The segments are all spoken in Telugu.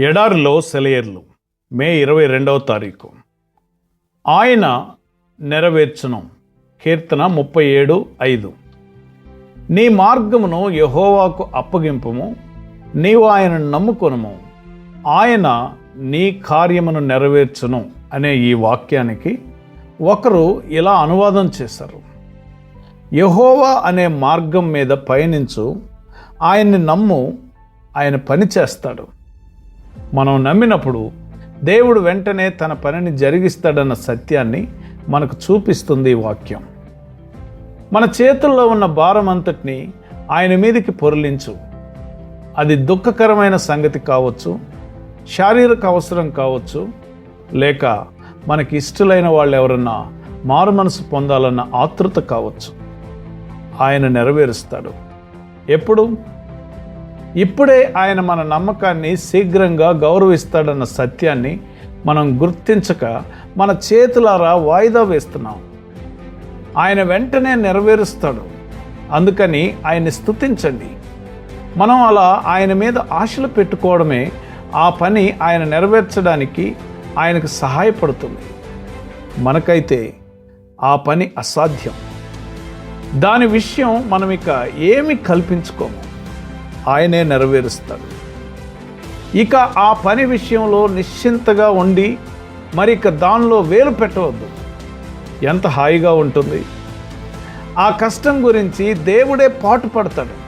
ఎడారిలో సెలయర్లు. మే ఇరవై రెండవ తారీఖు. ఆయన నెరవేర్చను. కీర్తన ముప్పై ఏడు ఐదు. నీ మార్గమును యహోవాకు అప్పగింపము. నీవు ఆయనను నమ్ముకొనము. ఆయన నీ కార్యమును నెరవేర్చును అనే ఈ వాక్యానికి ఒకరు ఇలా అనువాదం చేశారు. యహోవా అనే మార్గం మీద పయనించు. ఆయన్ని నమ్ము. ఆయన పని చేస్తాడు. మనం నమ్మినప్పుడు దేవుడు వెంటనే తన పనిని జరిగిస్తాడన్న సత్యాన్ని మనకు చూపిస్తుంది ఈ వాక్యం. మన చేతుల్లో ఉన్న భారం అంతటిని ఆయన మీదకి పొరలించు. అది దుఃఖకరమైన సంగతి కావచ్చు శారీరక అవసరం కావచ్చు లేక మనకి ఇష్టలైన వాళ్ళు ఎవరన్నా మారు మనసు పొందాలన్న ఆతృత కావచ్చు. ఆయన నెరవేరుస్తాడు. ఎప్పుడు? ఇప్పుడే ఆయన మన నమ్మకాన్ని శీఘ్రంగా గౌరవిస్తాడన్న సత్యాన్ని మనం గుర్తించక మన చేతులారా వాయిదా వేస్తున్నాం. ఆయన వెంటనే నెరవేరుస్తాడు. అందుకని ఆయన్ని స్తుతించండి. మనం అలా ఆయన మీద ఆశలు పెట్టుకోవడమే ఆ పని ఆయన నెరవేర్చడానికి ఆయనకు సహాయపడుతుంది. మనకైతే ఆ పని అసాధ్యం. దాని విషయం మనం ఇక ఏమి కల్పించుకోము. ఆయనే నెరవేరుస్తాడు. ఇక ఆ పని విషయంలో నిశ్చింతగా ఉండి మరి ఇక దానిలో వేలు పెట్టవద్దు. ఎంత హాయిగా ఉంటుంది. ఆ కష్టం గురించి దేవుడే పాటు పడతాడు.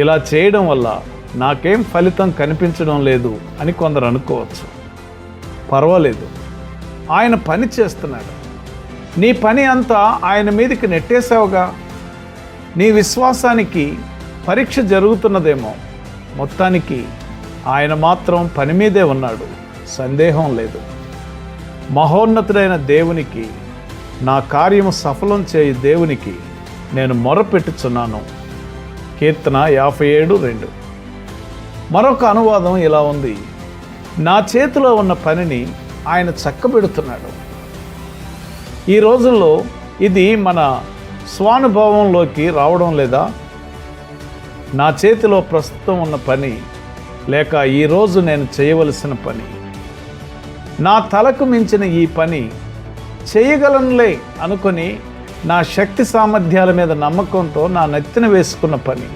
ఇలా చేయడం వల్ల నాకేం ఫలితం కనిపించడం లేదు అని కొందరు అనుకోవచ్చు. పర్వాలేదు. ఆయన పని చేస్తున్నాడు. నీ పని అంతా ఆయన మీదకి నెట్టేసావుగా నీ విశ్వాసానికి పరీక్ష జరుగుతున్నదేమో. మొత్తానికి ఆయన మాత్రం పని మీదే ఉన్నాడు. సందేహం లేదు. మహోన్నతుడైన దేవునికి నా కార్యము సఫలం చేయి దేవునికి నేను మొరపెట్టుచున్నాను. కీర్తన యాభై ఏడు రెండు. మరొక అనువాదం ఇలా ఉంది. నా చేతిలో ఉన్న పనిని ఆయన చక్కబెడుతున్నాడు. ఈ రోజుల్లో ఇది మన స్వానుభవంలోకి రావడం లేదా? నా చేతిలో ప్రస్తుతం ఉన్న పని లేక ఈరోజు నేను చేయవలసిన పని. నా తలకు మించిన ఈ పని చేయగలనులే అనుకొని నా శక్తి సామర్థ్యాల మీద నమ్మకంతో నా నెత్తిన వేసుకున్న పని.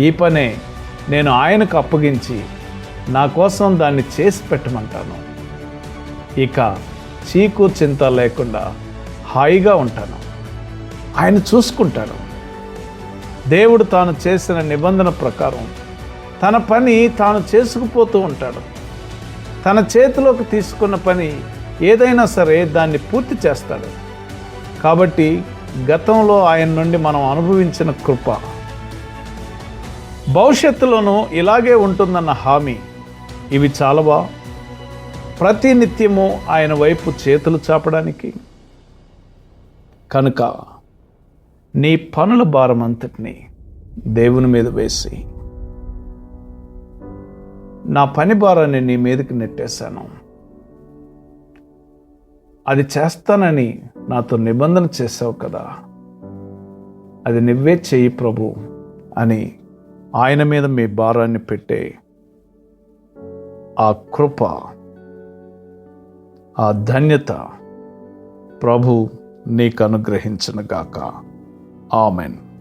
ఈ పనే నేను ఆయనకు అప్పగించి నా కోసం దాన్ని చేసి పెట్టమంటాను. ఇక చీకు చింత లేకుండా హాయిగా ఉంటాను. ఆయన చూసుకుంటాడు. దేవుడు తాను చేసిన నిబంధన ప్రకారం తన పని తాను చేసుకుపోతూ ఉంటాడు. తన చేతిలోకి తీసుకున్న పని ఏదైనా సరే దాన్ని పూర్తి చేస్తాడు. కాబట్టి గతంలో ఆయన నుండి మనం అనుభవించిన కృప. భవిష్యత్తులోనూ ఇలాగే ఉంటుందన్న హామీ. ఇవి చాలవా? ప్రతి నిత్యము ఆయన వైపు చేతులు చాపడానికి. కనుక నీ పనుల భారం అంతటిని దేవుని మీద వేసి నా పని భారాన్ని నీ మీదకి నెట్టేశాను. అది చేస్తానని నాతో నిబంధన చేసావు కదా. అది నువ్వే చెయ్యి ప్రభు అని ఆయన మీద మీ భారాన్ని పెట్టే ఆ కృప ఆ ధన్యత ప్రభు నీకు అనుగ్రహించనుగాక Amen.